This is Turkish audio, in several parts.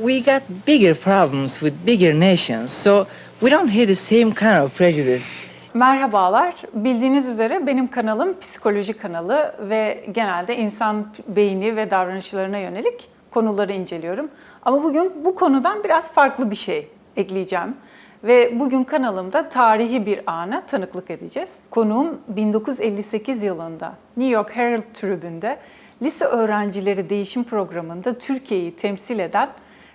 we got bigger problems with bigger nations, so we don't hear the same kind of prejudice. Merhabalar. Bildiğiniz üzere benim kanalım psikoloji kanalı ve genelde insan beyni ve davranışlarına yönelik konuları inceliyorum. Ama bugün bu konudan biraz farklı bir şey ekleyeceğim. Ve bugün kanalımda tarihi bir ana tanıklık edeceğiz. Konuğum 1958 yılında New York Herald Tribune'de lise öğrencileri değişim programında Türkiye'yi temsil eden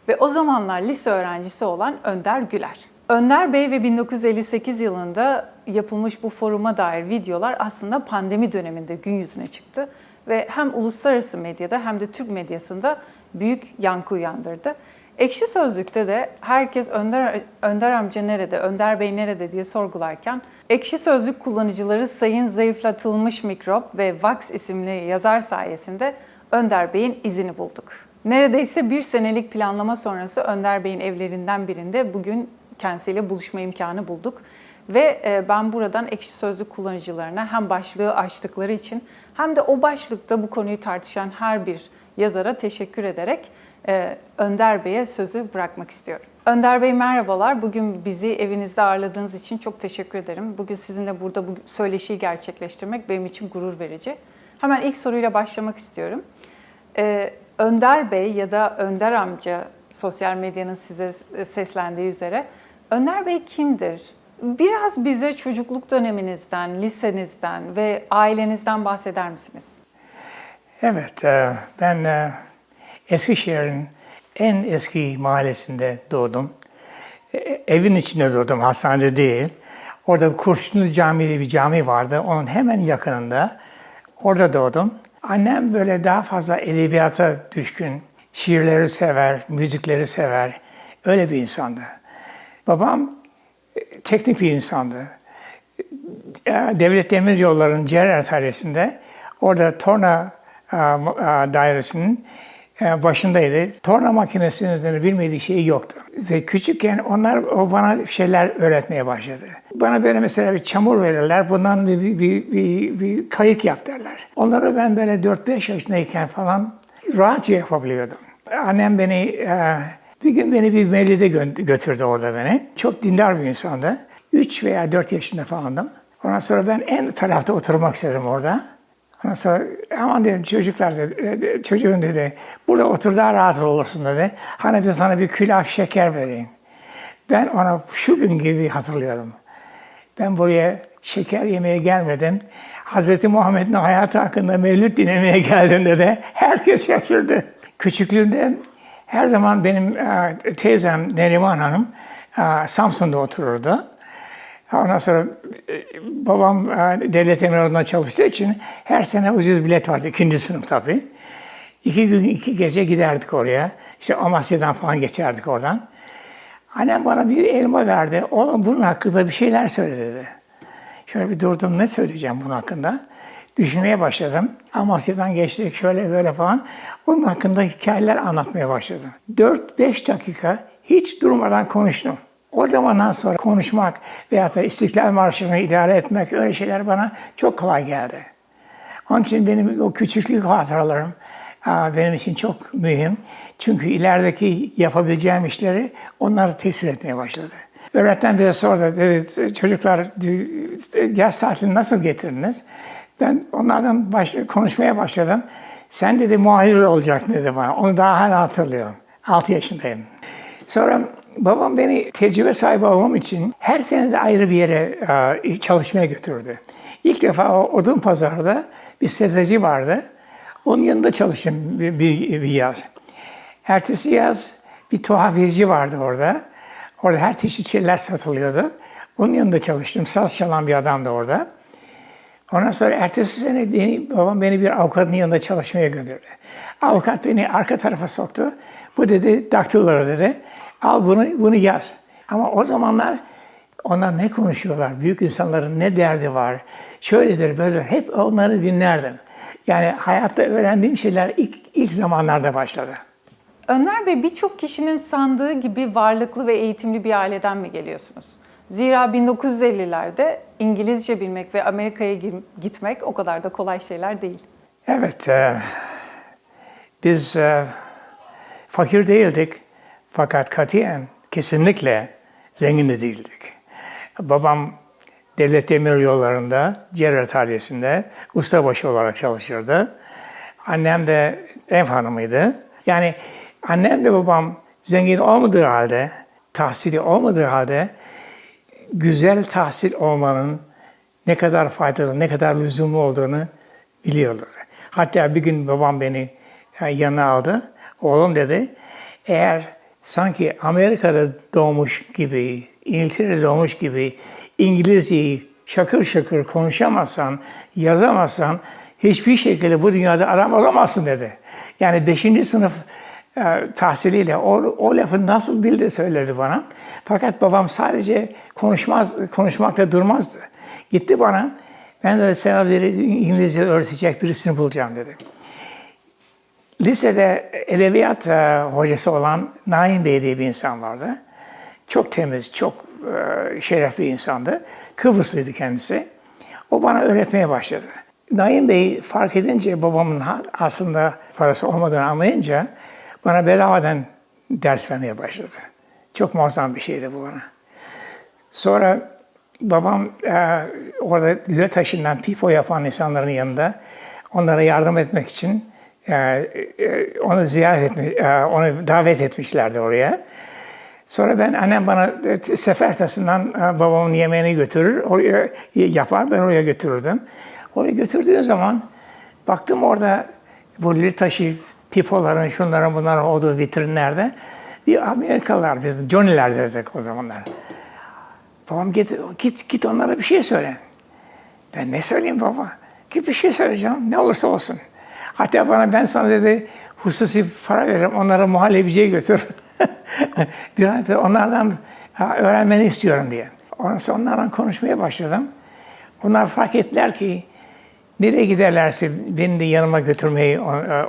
ve o zamanlar lise öğrencisi olan Önder Güler. Önder Bey ve 1958 yılında yapılmış bu foruma dair videolar aslında pandemi döneminde gün yüzüne çıktı ve hem uluslararası medyada hem de Türk medyasında büyük yankı uyandırdı. Ekşi Sözlük'te de herkes Önder, Önder amca nerede, Önder Bey nerede diye sorgularken Ekşi Sözlük kullanıcıları Sayın Zayıflatılmış Mikrop ve Vax isimli yazar sayesinde Önder Bey'in izini bulduk. Neredeyse bir senelik planlama sonrası Önder Bey'in evlerinden birinde bugün kendisiyle buluşma imkanı bulduk. Ve e, ben buradan Ekşi Sözlük kullanıcılarına hem başlığı açtıkları için hem de o başlıkta bu konuyu tartışan her bir yazara teşekkür ederek e, Önder Bey'e sözü bırakmak istiyorum. Önder Bey merhabalar. Bugün bizi evinizde ağırladığınız için çok teşekkür ederim. Bugün sizinle burada bu söyleşiyi gerçekleştirmek benim için gurur verici. Hemen ilk soruyla başlamak istiyorum. Ee, Önder Bey ya da Önder amca sosyal medyanın size seslendiği üzere Önder Bey kimdir? Biraz bize çocukluk döneminizden, lisenizden ve ailenizden bahseder misiniz? Evet, e, ben e, Eskişehir'in en eski mahallesinde doğdum. E, Evin içinde doğdum, hastanede değil. Orada Kurşunlu Camii bir cami vardı, onun hemen yakınında. Orada doğdum. Annem böyle daha fazla edebiyata düşkün, şiirleri sever, müzikleri sever. Öyle bir insandı. Babam e, teknik bir insandı. E, Devlet Demir Yolları'nın Cerrah Atölyesi'nde orada torna e, dairesinin e, başındaydı. Torna makinesinin bilmediği şey yoktu. Ve küçükken onlar o bana şeyler öğretmeye başladı. Bana böyle mesela bir çamur verirler, bundan bir, bir, bir, bir, bir kayık yap derler. Onları ben böyle 4-5 yaşındayken falan rahatça yapabiliyordum. Annem beni, e, bir gün beni bir mevlide gö- götürdü orada beni. Çok dindar bir insandı. 3 veya 4 yaşında falandım. Ondan sonra ben en tarafta oturmak istedim orada. Ondan sonra aman dedim çocuklar dedi, çocuğun dedi, burada otur daha rahat olursun dedi. Hani bir sana bir külaf şeker vereyim. Ben ona şu gün gibi hatırlıyorum. Ben buraya şeker yemeye gelmedim. Hz. Muhammed'in hayatı hakkında mevlüt dinlemeye geldim dedi. Herkes şaşırdı. Küçüklüğümde her zaman benim e, teyzem Neriman Hanım e, Samsun'da otururdu. Ondan sonra e, babam e, devlet emirlerinde çalıştığı için her sene ucuz bilet vardı. ikinci sınıf tabii. İki gün, iki gece giderdik oraya. İşte Amasya'dan falan geçerdik oradan. Annem bana bir elma verdi. Oğlum bunun hakkında bir şeyler söyle dedi. Şöyle bir durdum ne söyleyeceğim bunun hakkında. Düşünmeye başladım. Amasya'dan geçtik şöyle böyle falan. Bunun hakkında hikayeler anlatmaya başladım. 4-5 dakika hiç durmadan konuştum. O zamandan sonra konuşmak veyahut da İstiklal Marşı'nı idare etmek öyle şeyler bana çok kolay geldi. Onun için benim o küçüklük hatıralarım benim için çok mühim. Çünkü ilerideki yapabileceğim işleri onları tesir etmeye başladı. Öğretmen bize sordu, dedi, çocuklar yaz tatilini nasıl getirdiniz? Ben onlardan baş, konuşmaya başladım. Sen dedi muhabir olacak dedi bana. Onu daha hala hatırlıyorum. 6 yaşındayım. Sonra babam beni tecrübe sahibi olmam için her sene de ayrı bir yere e, çalışmaya götürdü. İlk defa Odun Pazar'da bir sebzeci vardı. Onun yanında çalıştım bir, bir, bir yaz. Ertesi yaz bir tuhafiyeci vardı orada. Orada her çeşit şeyler satılıyordu. Onun yanında çalıştım. Saz çalan bir adamdı orada. Ondan sonra ertesi sene beni, babam beni bir avukatın yanında çalışmaya gönderdi. Avukat beni arka tarafa soktu. Bu dedi daktiloları dedi. Al bunu, bunu yaz. Ama o zamanlar onlar ne konuşuyorlar? Büyük insanların ne derdi var? Şöyledir, böyle hep onları dinlerdim. Yani hayatta öğrendiğim şeyler ilk, ilk zamanlarda başladı. Önder Bey birçok kişinin sandığı gibi varlıklı ve eğitimli bir aileden mi geliyorsunuz? Zira 1950'lerde İngilizce bilmek ve Amerika'ya gitmek o kadar da kolay şeyler değil. Evet, e, biz e, fakir değildik Fakat katiyen kesinlikle zengin de değildik. Babam devlet demir yollarında, Cerrah Talyesi'nde ustabaşı olarak çalışırdı. Annem de ev hanımıydı. Yani annem de babam zengin olmadığı halde, tahsili olmadığı halde güzel tahsil olmanın ne kadar faydalı, ne kadar lüzumlu olduğunu biliyorlar. Hatta bir gün babam beni e, yanına aldı. Oğlum dedi, eğer sanki Amerika'da doğmuş gibi, İngiltere'de doğmuş gibi İngilizceyi şakır şakır konuşamazsan, yazamazsan hiçbir şekilde bu dünyada adam olamazsın dedi. Yani 5. sınıf e, tahsiliyle o, o lafı nasıl bildi söyledi bana. Fakat babam sadece konuşmaz, konuşmakta durmazdı. Gitti bana, ben de sana İngilizce öğretecek birisini bulacağım dedi. Lisede edebiyat e, hocası olan Naim Bey diye bir insan vardı. Çok temiz, çok e, şerefli bir insandı. Kıbrıslıydı kendisi. O bana öğretmeye başladı. Naim Bey fark edince babamın aslında parası olmadığını anlayınca bana bedavadan ders vermeye başladı. Çok muazzam bir şeydi bu bana. Sonra babam e, orada lö taşından pipo yapan insanların yanında onlara yardım etmek için onu ziyaret etmiş, e, onu davet etmişlerdi oraya. Sonra ben annem bana e, sefertasından e, babamın yemeğini götürür, oraya yapar, ben oraya götürürdüm. Oraya götürdüğüm zaman baktım orada bu lül taşı pipoların, şunların bunların olduğu vitrinlerde bir Amerikalılar, biz Johnny'ler dedik o zamanlar. Babam git, git, git onlara bir şey söyle. Ben ne söyleyeyim baba? Git bir şey söyleyeceğim, ne olursa olsun. Hatta bana ben sana dedi, hususi para veririm, onlara muhallebiciye götür. onlardan öğrenmeni istiyorum diye. Ondan sonra onlarla konuşmaya başladım. Onlar fark ettiler ki nereye giderlerse beni de yanıma götürmeyi,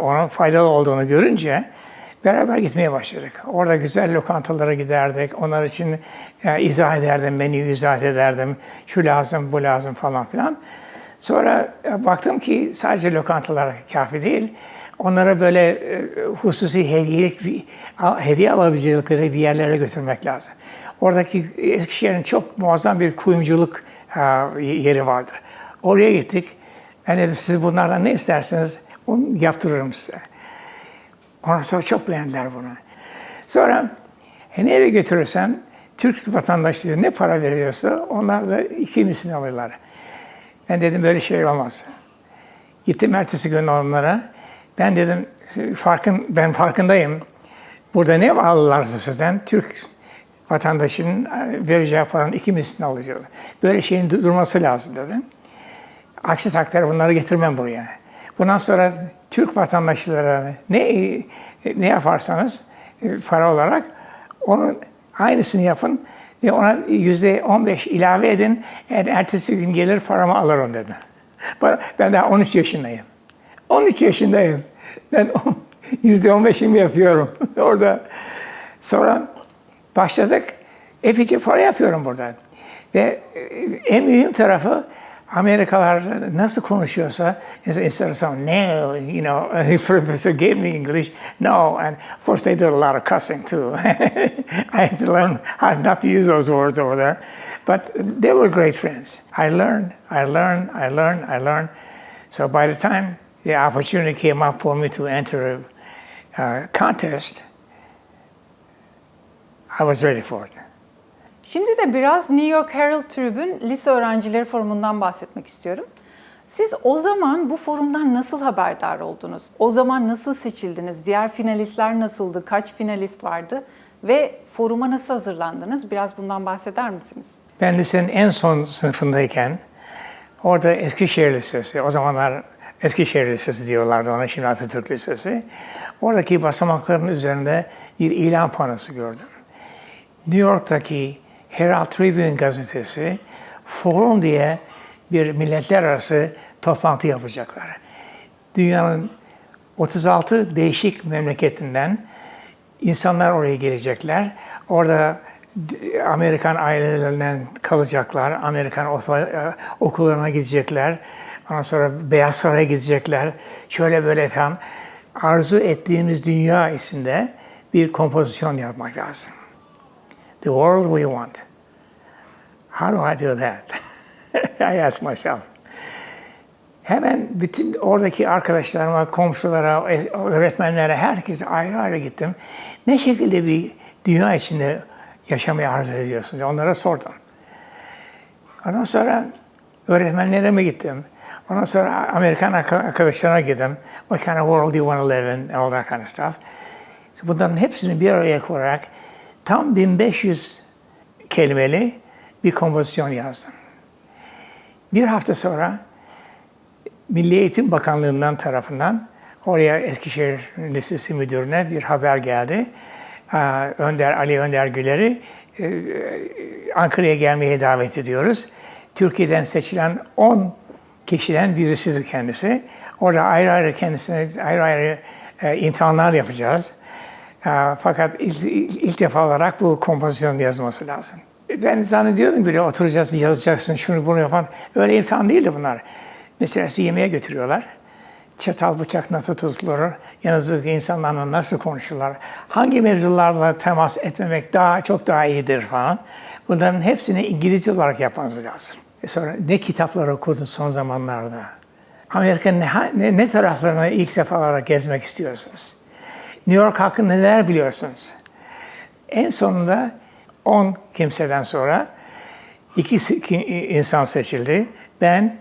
onun faydalı olduğunu görünce beraber gitmeye başladık. Orada güzel lokantalara giderdik. Onlar için e, izah ederdim, menüyü izah ederdim. Şu lazım, bu lazım falan filan. Sonra e, baktım ki sadece lokantalar kafi değil. Onlara böyle e, hususi hediyelik, hediye alabilecekleri bir yerlere götürmek lazım. Oradaki Eskişehir'in çok muazzam bir kuyumculuk e, yeri vardı. Oraya gittik. Ben dedim siz bunlardan ne isterseniz onu yaptırırım size. Ondan sonra çok beğendiler bunu. Sonra nereye götürürsem Türk vatandaşları ne para veriyorsa onlar da iki misli alırlar. Ben dedim böyle şey olmaz. Gittim ertesi gün onlara. Ben dedim farkın ben farkındayım. Burada ne alırlarsa sizden Türk vatandaşının e, vereceği paranın iki mislini alacağız. Böyle şeyin durması lazım dedim. Aksi takdirde bunları getirmem buraya. Bundan sonra Türk vatandaşlara ne ne yaparsanız e, para olarak onun aynısını yapın ve ona yüzde 15 ilave edin. Eğer ertesi gün gelir paramı alırım dedi. Bana- Ben daha 13 yaşındayım. 13 yaşındayım. Ben yüzde 15'imi yapıyorum orada. Sonra başladık. Epeyce para yapıyorum buradan. Ve e, en mühim tarafı Amerikalılar nasıl konuşuyorsa instead of some no, you know, professor gave me English, no, and of course they did a lot of cussing too. I had to learn how not to use those words over there, but they were great friends. I learned, I learned, I learned, I learned. So by the time the opportunity came up for me to enter a uh, contest, I was ready for it. Şimdi de biraz New York Herald Tribune Lise Öğrencileri Forumu'ndan bahsetmek istiyorum. Siz o zaman bu forumdan nasıl haberdar oldunuz? O zaman nasıl seçildiniz? Diğer finalistler nasıldı? Kaç finalist vardı? Ve foruma nasıl hazırlandınız? Biraz bundan bahseder misiniz? Ben lisenin en son sınıfındayken orada Eskişehir Lisesi, o zamanlar Eskişehir Lisesi diyorlardı ona, şimdi Atatürk Lisesi. Oradaki basamakların üzerinde bir ilan panosu gördüm. New York'taki Herald Tribune gazetesi forum diye bir milletler arası toplantı yapacaklar. Dünyanın 36 değişik memleketinden insanlar oraya gelecekler. Orada Amerikan ailelerinden kalacaklar, Amerikan oto- okullarına gidecekler. Ondan sonra Beyaz Saray'a gidecekler. Şöyle böyle falan. Arzu ettiğimiz dünya içinde bir kompozisyon yapmak lazım. The world we want. How do I do that? I ask myself. Hemen bütün oradaki arkadaşlarıma, komşulara, öğretmenlere, herkese ayrı ayrı gittim. Ne şekilde bir dünya içinde yaşamayı arzu ediyorsunuz? Onlara sordum. Ondan sonra öğretmenlere gittim. Ondan sonra Amerikan arka- arkadaşlarına gittim. What kind of world do you want to live in? All that kind of stuff. So bunların hepsini bir araya koyarak tam 1500 kelimeli bir kompozisyon yazdım. Bir hafta sonra Milli Eğitim Bakanlığı'ndan tarafından oraya Eskişehir Lisesi Müdürü'ne bir haber geldi. Önder Ali Önder Güler'i e, e, Ankara'ya gelmeye davet ediyoruz. Türkiye'den seçilen 10 kişiden birisidir kendisi. Orada ayrı ayrı kendisine ayrı ayrı e, imtihanlar yapacağız. Fakat ilk, ilk defa olarak bu kompozisyon yazması lazım. Ben zannediyordum bile oturacağız, yazacaksın, şunu bunu yapan. Öyle imtihan değildi bunlar. Mesela sizi yemeğe götürüyorlar. Çatal bıçak nasıl tutulur, yanınızdaki insanlarla nasıl konuşurlar, hangi mevzularla temas etmemek daha çok daha iyidir falan. Bunların hepsini İngilizce olarak yapmanız lazım. E sonra ne kitaplar okudun son zamanlarda? Amerika'nın ne, ne, ne taraflarına ilk defa olarak gezmek istiyorsunuz? New York hakkında neler biliyorsunuz? En sonunda 10 kimseden sonra iki insan seçildi. Ben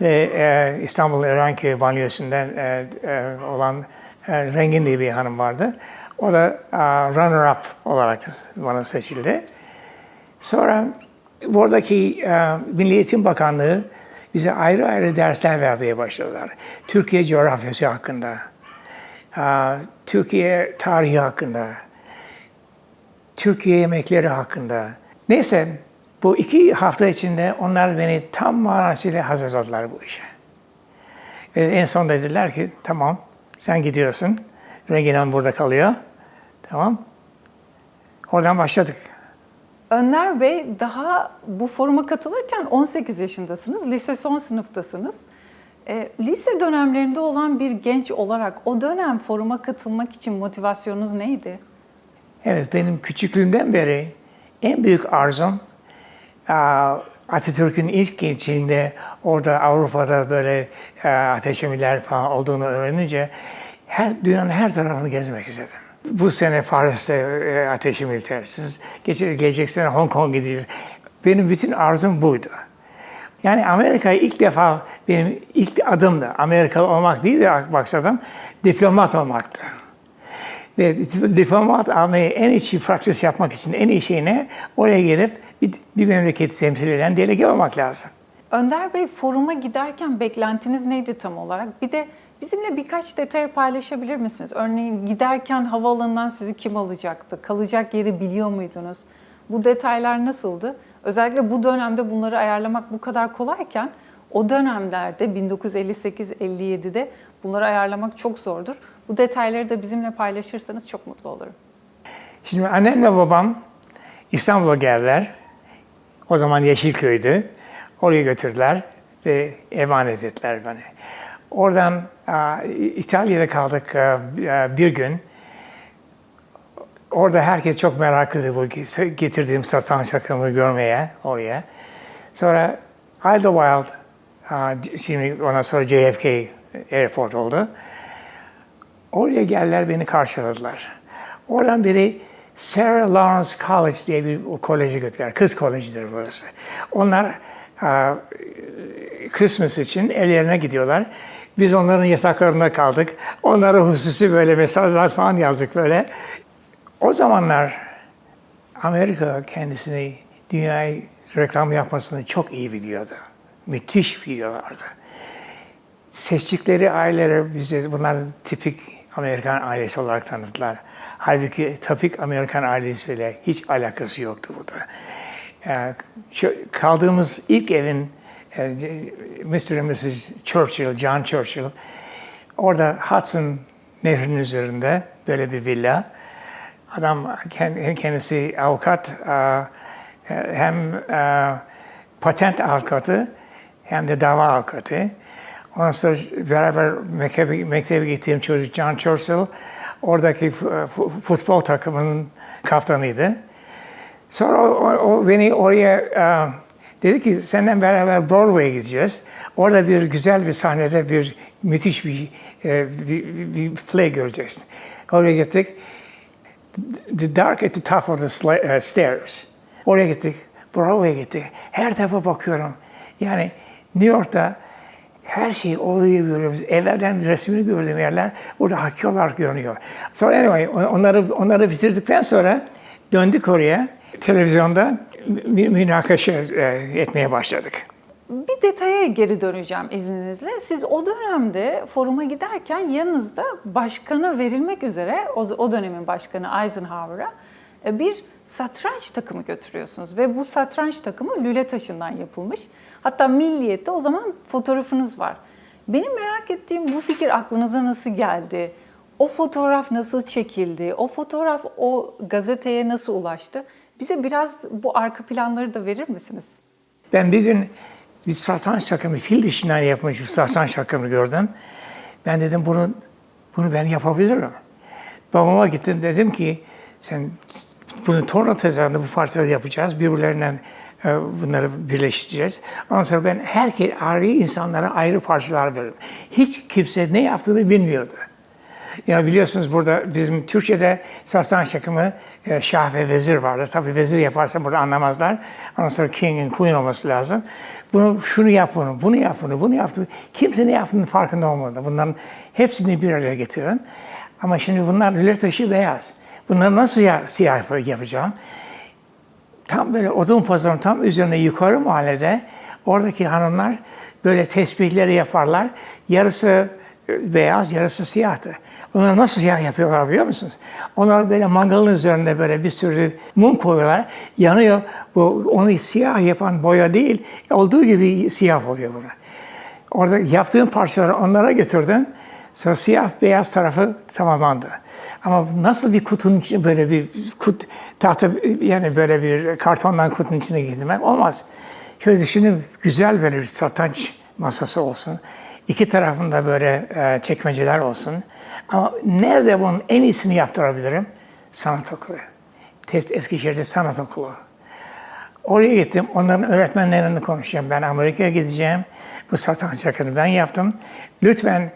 ve e, İstanbul Erenköy banyosundan e, e, olan e, Rengin diye bir hanım vardı. O da e, runner-up olarak bana seçildi. Sonra buradaki e, Milli Eğitim Bakanlığı bize ayrı ayrı dersler vermeye başladılar. Türkiye coğrafyası hakkında, Türkiye tarihi hakkında, Türkiye yemekleri hakkında. Neyse bu iki hafta içinde onlar beni tam manasıyla hazırladılar bu işe. Ve en son dediler ki tamam sen gidiyorsun. Rengin Hanım burada kalıyor. Tamam. Oradan başladık. Önder Bey daha bu foruma katılırken 18 yaşındasınız, lise son sınıftasınız. E, lise dönemlerinde olan bir genç olarak o dönem foruma katılmak için motivasyonunuz neydi? Evet, benim küçüklüğümden beri en büyük arzum aa, Atatürk'ün ilk gençliğinde orada Avrupa'da böyle aa, ateşemiler falan olduğunu öğrenince her dünyanın her tarafını gezmek istedim. Bu sene Paris'te e, ateşemil tersiz, geçe- gelecek sene Hong Kong gideceğiz. Benim bütün arzum buydu. Yani Amerika'ya ilk defa benim ilk adımdı. Amerikalı olmak değil de maksadım diplomat olmaktı. Ve diplomat olmayı en iyi praktis yapmak için en iyi şey ne? Oraya gelip bir, bir memleketi temsil eden delege olmak lazım. Önder Bey foruma giderken beklentiniz neydi tam olarak? Bir de bizimle birkaç detay paylaşabilir misiniz? Örneğin giderken havaalanından sizi kim alacaktı? Kalacak yeri biliyor muydunuz? Bu detaylar nasıldı? Özellikle bu dönemde bunları ayarlamak bu kadar kolayken o dönemlerde 1958-57'de bunları ayarlamak çok zordur. Bu detayları da bizimle paylaşırsanız çok mutlu olurum. Şimdi annemle babam İstanbul'a geldiler. O zaman Yeşilköy'dü. Oraya götürdüler ve emanet ettiler beni. Oradan İtalya'da kaldık bir gün. Orada herkes çok meraklıydı bu getirdiğim satan şakamı görmeye oraya. Sonra Idlewild, şimdi ondan sonra JFK Airport oldu. Oraya geldiler beni karşıladılar. Oradan biri Sarah Lawrence College diye bir koleje götürdüler. Kız kolejidir burası. Onlar Christmas için ellerine gidiyorlar. Biz onların yataklarında kaldık. Onlara hususi böyle mesajlar falan yazdık böyle. O zamanlar Amerika kendisini dünyayı reklam yapmasını çok iyi biliyordu. Müthiş biliyorlardı. Seçtikleri aileleri bize bunlar tipik Amerikan ailesi olarak tanıttılar. Halbuki tipik Amerikan ailesiyle hiç alakası yoktu burada. Kaldığımız ilk evin e, Mr. and Mrs. Churchill, John Churchill, orada Hudson nehrinin üzerinde böyle bir villa. Adam kend- kendisi avukat, e, hem e, patent avukatı hem de dava avukatı. Ondan sonra beraber mektebe, mektebe gittiğim çocuk John Churchill, Oradaki fu- fu- futbol takımının kaptanıydı. Sonra o, o- beni oraya e, dedi ki senden beraber Broadway'e gideceğiz. Orada bir güzel bir sahnede bir müthiş bir, e, bir, bir- bir play göreceksin. Oraya gittik. The Dark at the Top of the uh, Stairs. Oraya gittik. Broadway'e gittik. Her tarafa bakıyorum. Yani New York'ta her şey oluyor görüyoruz. Evlerden resmini gördüğüm yerler burada hakikalar görünüyor. So anyway onları onları bitirdikten sonra döndük oraya. Televizyonda mü- münakaşa e, etmeye başladık. Bir detaya geri döneceğim izninizle. Siz o dönemde foruma giderken yanınızda başkana verilmek üzere, o, dönemin başkanı Eisenhower'a e, bir satranç takımı götürüyorsunuz. Ve bu satranç takımı lüle taşından yapılmış. Hatta Milliyet'te o zaman fotoğrafınız var. Benim merak ettiğim bu fikir aklınıza nasıl geldi? O fotoğraf nasıl çekildi? O fotoğraf o gazeteye nasıl ulaştı? Bize biraz bu arka planları da verir misiniz? Ben bir gün bir satranç takımı, fil dişinden yapmış bir satranç takımı gördüm. Ben dedim bunu bunu ben yapabilirim. Babama gittim dedim ki sen bunu torna tezahüründe bu parçaları yapacağız. Birbirlerinden e, bunları birleştireceğiz. Ondan sonra ben herkes ayrı insanlara ayrı parçalar veririm. Hiç kimse ne yaptığını bilmiyordu. Ya biliyorsunuz burada bizim Türkçe'de satranç takımı e, şah ve vezir vardır. Tabii vezir yaparsa burada anlamazlar. Ondan sonra king and queen olması lazım. Bunu şunu yap bunu, bunu yap bunu, bunu yap. bunu. Kimse ne yaptığının farkında olmadı. Bunların hepsini bir araya getirin. Ama şimdi bunlar lüle taşı beyaz. Bunları nasıl ya, siyah yapacağım? tam böyle odun pazarının tam üzerine yukarı mahallede oradaki hanımlar böyle tesbihleri yaparlar. Yarısı beyaz, yarısı siyahtı. Bunları nasıl siyah yapıyorlar biliyor musunuz? Onlar böyle mangalın üzerinde böyle bir sürü mum koyuyorlar. Yanıyor. Bu onu siyah yapan boya değil, olduğu gibi siyah oluyor bunu. Orada yaptığım parçaları onlara götürdüm. Sonra siyah beyaz tarafı tamamlandı. Ama nasıl bir kutunun içine böyle bir kut, tahta yani böyle bir kartondan kutunun içine getirmek olmaz. Şöyle düşünün güzel böyle bir satranç masası olsun. İki tarafında böyle e, çekmeceler olsun. Ama nerede bunun en iyisini yaptırabilirim? Sanat okulu. Eskişehir'de sanat okulu. Oraya gittim. Onların öğretmenlerini konuşacağım. Ben Amerika'ya gideceğim. Bu satranç yakını ben yaptım. Lütfen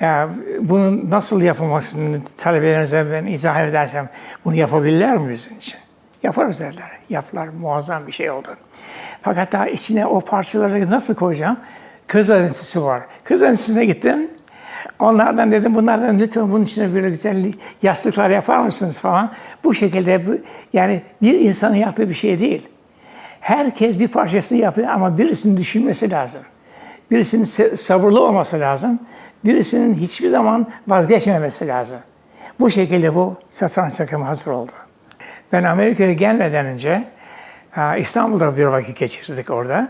ya, bunun nasıl yapılmasını talebelerinize ben izah edersem bunu yapabilirler mi bizim için? Yaparız derler. Yaptılar. Muazzam bir şey oldu. Fakat daha içine o parçaları nasıl koyacağım? Kız enstitüsü var. Kız enstitüsüne gittim. Onlardan dedim bunlardan lütfen bunun içine böyle güzel yastıklar yapar mısınız falan. Bu şekilde bu, yani bir insanın yaptığı bir şey değil. Herkes bir parçasını yapıyor ama birisinin düşünmesi lazım. Birisinin sabırlı olması lazım. Birisinin hiçbir zaman vazgeçmemesi lazım. Bu şekilde bu satranç takımı hazır oldu. Ben Amerika'ya gelmeden önce İstanbul'da bir vakit geçirdik orada.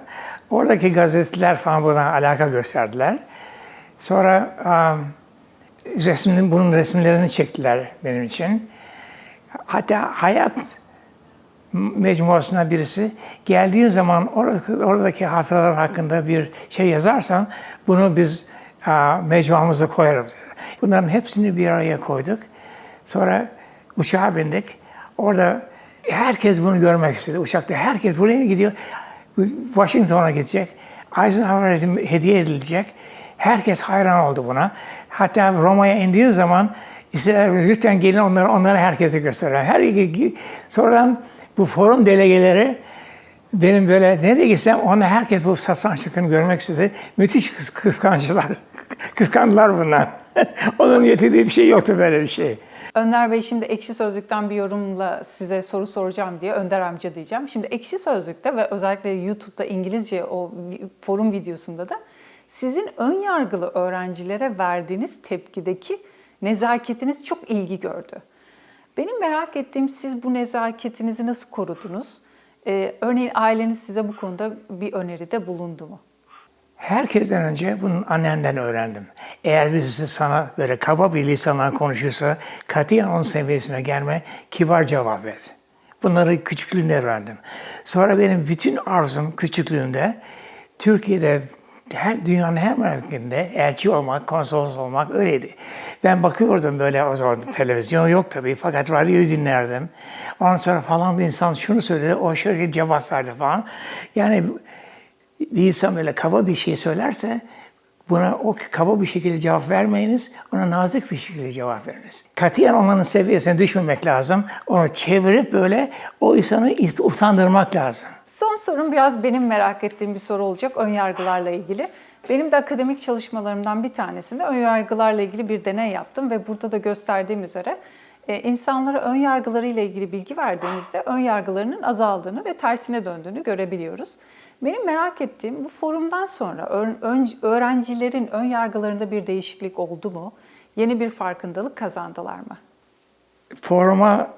Oradaki gazeteler falan buna alaka gösterdiler. Sonra e, resmin, bunun resimlerini çektiler benim için. Hatta hayat mecmuasına birisi geldiğin zaman oradaki, oradaki hatıralar hakkında bir şey yazarsan bunu biz a, mecmuamıza koyarız. Bunların hepsini bir araya koyduk. Sonra uçağa bindik. Orada herkes bunu görmek istedi. Uçakta herkes buraya gidiyor. Washington'a gidecek. Eisenhower'a hediye edilecek. Herkes hayran oldu buna. Hatta Roma'ya indiği zaman işte lütfen gelin onları onlara herkese gösterin. Her sonradan bu forum delegeleri benim böyle nereye gitsem ona herkes bu satranç takımını görmek istedi. Müthiş kıs kıskançlar. Kıskandılar bunlar. Onun getirdiği bir şey yoktu böyle bir şey. Önder Bey şimdi Ekşi Sözlük'ten bir yorumla size soru soracağım diye Önder amca diyeceğim. Şimdi Ekşi Sözlük'te ve özellikle YouTube'da İngilizce o forum videosunda da sizin ön yargılı öğrencilere verdiğiniz tepkideki nezaketiniz çok ilgi gördü. Benim merak ettiğim siz bu nezaketinizi nasıl korudunuz? Ee, örneğin aileniz size bu konuda bir öneride bulundu mu? Herkesten önce bunun annenden öğrendim. Eğer birisi sana böyle kaba bir lisanla konuşursa katiyen onun seviyesine gelme, kibar cevap et. Bunları küçüklüğümde öğrendim. Sonra benim bütün arzum küçüklüğümde Türkiye'de her, dünyanın her ülkesinde elçi olmak, konsolos olmak öyleydi. Ben bakıyordum böyle o zaman televizyon yok tabii fakat radyoyu dinlerdim. Ondan sonra falan bir insan şunu söyledi, o şöyle cevap verdi falan. Yani insan böyle kaba bir şey söylerse buna o kaba bir şekilde cevap vermeyiniz, ona nazik bir şekilde cevap veriniz. Katiyen onların seviyesine düşmemek lazım. Onu çevirip böyle o insanı utandırmak lazım. Son sorum biraz benim merak ettiğim bir soru olacak ön yargılarla ilgili. Benim de akademik çalışmalarımdan bir tanesinde ön yargılarla ilgili bir deney yaptım ve burada da gösterdiğim üzere e, insanlara ön yargılarıyla ilgili bilgi verdiğimizde ön yargılarının azaldığını ve tersine döndüğünü görebiliyoruz. Benim merak ettiğim bu forumdan sonra öğrencilerin ön yargılarında bir değişiklik oldu mu? Yeni bir farkındalık kazandılar mı? foruma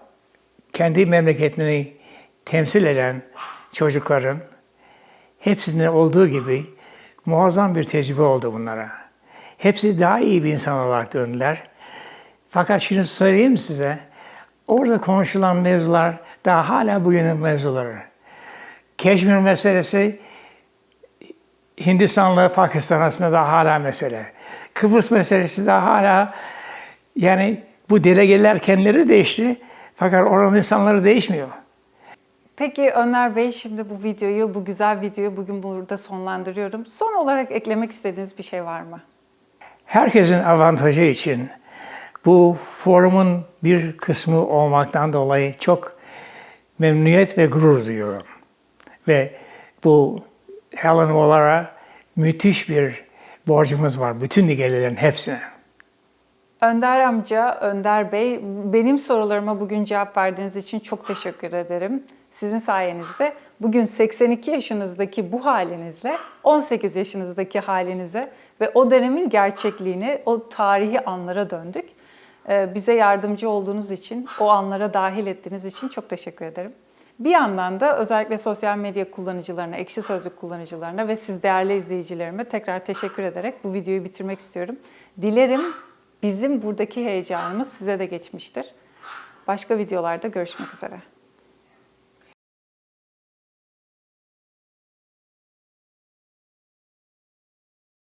kendi memleketini temsil eden çocukların hepsinde olduğu gibi muazzam bir tecrübe oldu bunlara. Hepsi daha iyi bir insan olarak döndüler. Fakat şunu söyleyeyim size, orada konuşulan mevzular daha hala bugünün mevzuları. Keşmir meselesi Hindistan'la Pakistan arasında daha hala mesele. Kıbrıs meselesi daha hala yani bu delegeler kendileri değişti fakat oranın insanları değişmiyor. Peki Önder Bey şimdi bu videoyu, bu güzel videoyu bugün burada sonlandırıyorum. Son olarak eklemek istediğiniz bir şey var mı? Herkesin avantajı için bu forumun bir kısmı olmaktan dolayı çok memnuniyet ve gurur duyuyorum. Ve bu Helen Waller'a müthiş bir borcumuz var. Bütün ligelerin hepsine. Önder amca, Önder Bey, benim sorularıma bugün cevap verdiğiniz için çok teşekkür ederim. Sizin sayenizde bugün 82 yaşınızdaki bu halinizle 18 yaşınızdaki halinize ve o dönemin gerçekliğini, o tarihi anlara döndük. Ee, Bize yardımcı olduğunuz için, o anlara dahil ettiğiniz için çok teşekkür ederim. Bir yandan da özellikle sosyal medya kullanıcılarına, ekşi sözlük kullanıcılarına ve siz değerli izleyicilerime tekrar teşekkür ederek bu videoyu bitirmek istiyorum. Dilerim bizim buradaki heyecanımız size de geçmiştir. Başka videolarda görüşmek üzere.